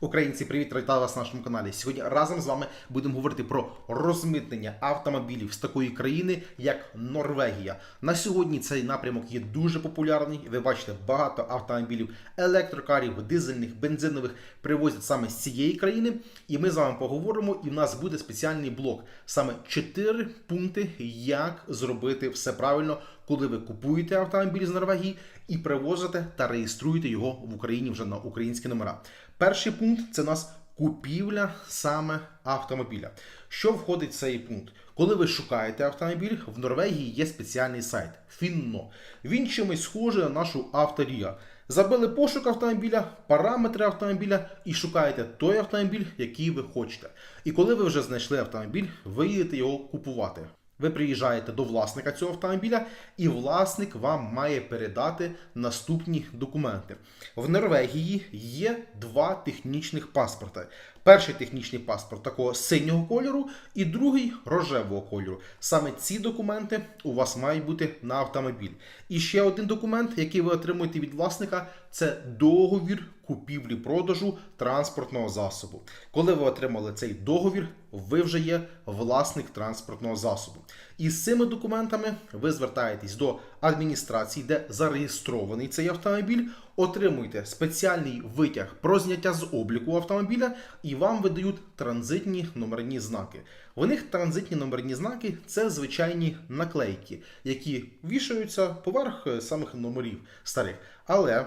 Українці, привіт, вітаю вас на нашому каналі. Сьогодні разом з вами будемо говорити про розмитнення автомобілів з такої країни, як Норвегія. На сьогодні цей напрямок є дуже популярний. Ви бачите, багато автомобілів електрокарів, дизельних, бензинових привозять саме з цієї країни. І ми з вами поговоримо. І в нас буде спеціальний блок. Саме 4 пункти, як зробити все правильно, коли ви купуєте автомобіль з Норвегії і привозите та реєструєте його в Україні вже на українські номера. Перший пункт це у нас купівля саме автомобіля. Що входить в цей пункт? Коли ви шукаєте автомобіль, в Норвегії є спеціальний сайт Finno. Він чимось схожий на нашу авторія. Забили пошук автомобіля, параметри автомобіля і шукаєте той автомобіль, який ви хочете. І коли ви вже знайшли автомобіль, ви їдете його купувати. Ви приїжджаєте до власника цього автомобіля, і власник вам має передати наступні документи. В Норвегії є два технічних паспорти. Перший технічний паспорт такого синього кольору, і другий рожевого кольору. Саме ці документи у вас мають бути на автомобіль. І ще один документ, який ви отримуєте від власника, це договір купівлі-продажу транспортного засобу. Коли ви отримали цей договір, ви вже є власник транспортного засобу. І з цими документами ви звертаєтесь до адміністрації, де зареєстрований цей автомобіль, отримуєте спеціальний витяг про зняття з обліку автомобіля, і вам видають транзитні номерні знаки. В них транзитні номерні знаки це звичайні наклейки, які вішаються поверх е, самих номерів старих. Але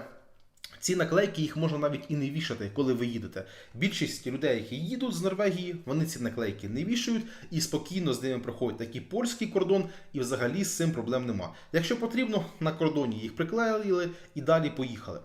ці наклейки їх можна навіть і не вішати, коли ви їдете. Більшість людей, які їдуть з Норвегії, вони ці наклейки не вішають і спокійно з ними проходять такий польський кордон, і взагалі з цим проблем нема. Якщо потрібно, на кордоні їх приклеїли і далі поїхали.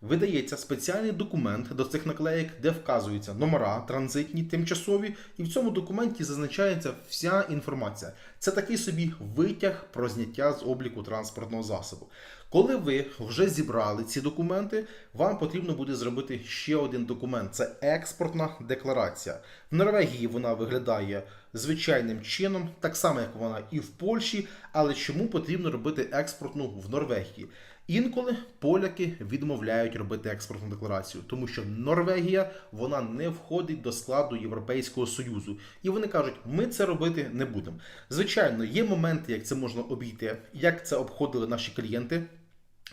Видається спеціальний документ до цих наклеїк, де вказуються номера транзитні, тимчасові, і в цьому документі зазначається вся інформація. Це такий собі витяг про зняття з обліку транспортного засобу. Коли ви вже зібрали ці документи, вам потрібно буде зробити ще один документ це експортна декларація. В Норвегії вона виглядає звичайним чином, так само як вона і в Польщі. Але чому потрібно робити експортну в Норвегії? Інколи поляки відмовляють робити експортну декларацію, тому що Норвегія вона не входить до складу Європейського союзу, і вони кажуть, ми це робити не будемо. Звичайно, є моменти, як це можна обійти, як це обходили наші клієнти.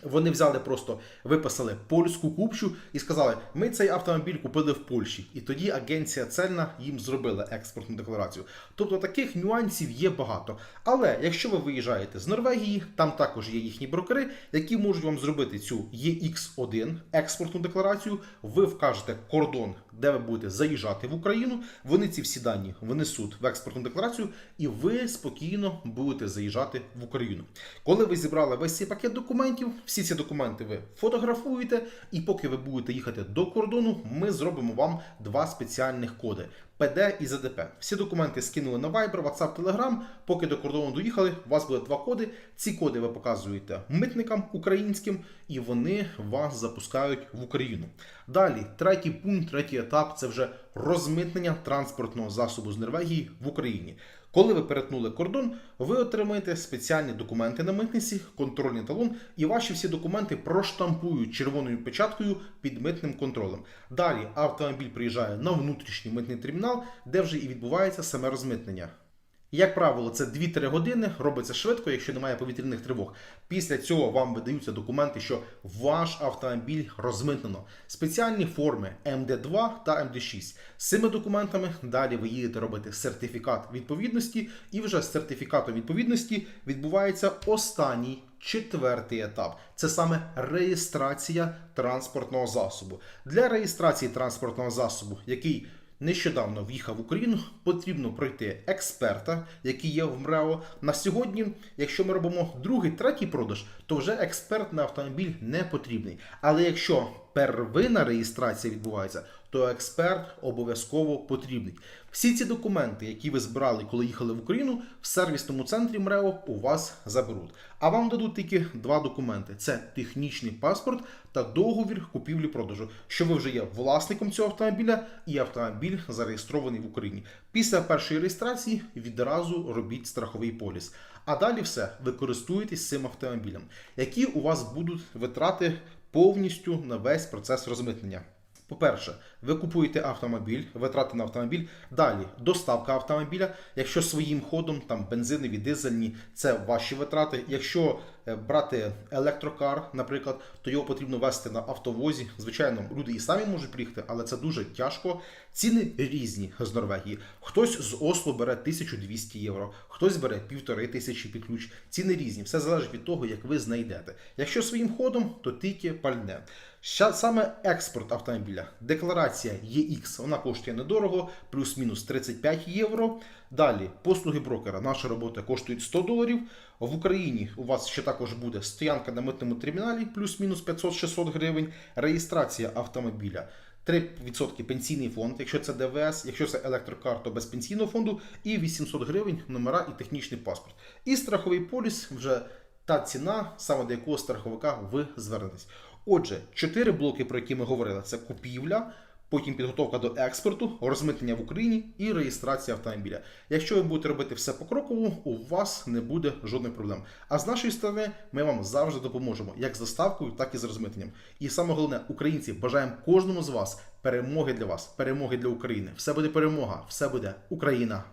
Вони взяли просто виписали польську купчу і сказали: ми цей автомобіль купили в Польщі, і тоді агенція цельна їм зробила експортну декларацію. Тобто таких нюансів є багато. Але якщо ви виїжджаєте з Норвегії, там також є їхні брокери, які можуть вам зробити цю EX1 експортну декларацію. Ви вкажете кордон, де ви будете заїжджати в Україну. Вони ці всі дані внесуть в експортну декларацію, і ви спокійно будете заїжджати в Україну. Коли ви зібрали весь цей пакет документів, всі ці документи ви фотографуєте, і поки ви будете їхати до кордону, ми зробимо вам два спеціальних коди. ПД і ЗДП. Всі документи скинули на Viber, WhatsApp, Telegram. Поки до кордону доїхали, у вас буде два коди. Ці коди ви показуєте митникам українським, і вони вас запускають в Україну. Далі, третій пункт, третій етап це вже розмитнення транспортного засобу з Норвегії в Україні. Коли ви перетнули кордон, ви отримаєте спеціальні документи на митниці, контрольний талон, і ваші всі документи проштампують червоною печаткою під митним контролем. Далі автомобіль приїжджає на внутрішній митний термінал, де вже і відбувається саме розмитнення. Як правило, це 2-3 години, робиться швидко, якщо немає повітряних тривог. Після цього вам видаються документи, що ваш автомобіль розмитнено. Спеціальні форми МД2 та МД6. З цими документами далі ви їдете робити сертифікат відповідності, і вже з сертифікатом відповідності відбувається останній. Четвертий етап це саме реєстрація транспортного засобу. Для реєстрації транспортного засобу, який нещодавно в'їхав в Україну, потрібно пройти експерта, який є в МРАО. На сьогодні, якщо ми робимо другий, третій продаж, то вже експерт на автомобіль не потрібний. Але якщо первинна реєстрація відбувається, то експерт обов'язково потрібний. Всі ці документи, які ви збирали, коли їхали в Україну, в сервісному центрі МРЕО у вас заберуть. А вам дадуть тільки два документи: це технічний паспорт та договір купівлі-продажу, що ви вже є власником цього автомобіля, і автомобіль зареєстрований в Україні. Після першої реєстрації відразу робіть страховий поліс. А далі все, ви цим автомобілем. Які у вас будуть витрати повністю на весь процес розмитнення? По-перше, Ви купуєте автомобіль, витрати на автомобіль. Далі доставка автомобіля. Якщо своїм ходом, там бензинові, дизельні, це ваші витрати. Якщо брати електрокар, наприклад, то його потрібно вести на автовозі. Звичайно, люди і самі можуть приїхати, але це дуже тяжко. Ціни різні з Норвегії. Хтось з Осло бере 1200 євро, хтось бере півтори тисячі під ключ. Ціни різні. Все залежить від того, як ви знайдете. Якщо своїм ходом, то тільки пальне. Саме експорт автомобіля. Декларація EX, вона коштує недорого, плюс-мінус 35 євро. Далі послуги брокера. Наша робота коштує 100 доларів. В Україні у вас ще також буде стоянка на митному терміналі, плюс-мінус 500-600 гривень. Реєстрація автомобіля. 3% пенсійний фонд, якщо це ДВС, якщо це електрокар, то без пенсійного фонду, і 800 гривень номера і технічний паспорт. І страховий поліс вже та ціна, саме до якого страховика ви звернетесь. Отже, чотири блоки, про які ми говорили: це купівля, потім підготовка до експорту, розмитнення в Україні і реєстрація автомобіля. Якщо ви будете робити все покроково, у вас не буде жодних проблем. А з нашої сторони ми вам завжди допоможемо, як з доставкою, так і з розмитненням. І саме головне, українці, бажаємо кожному з вас перемоги для вас, перемоги для України. Все буде перемога, все буде Україна.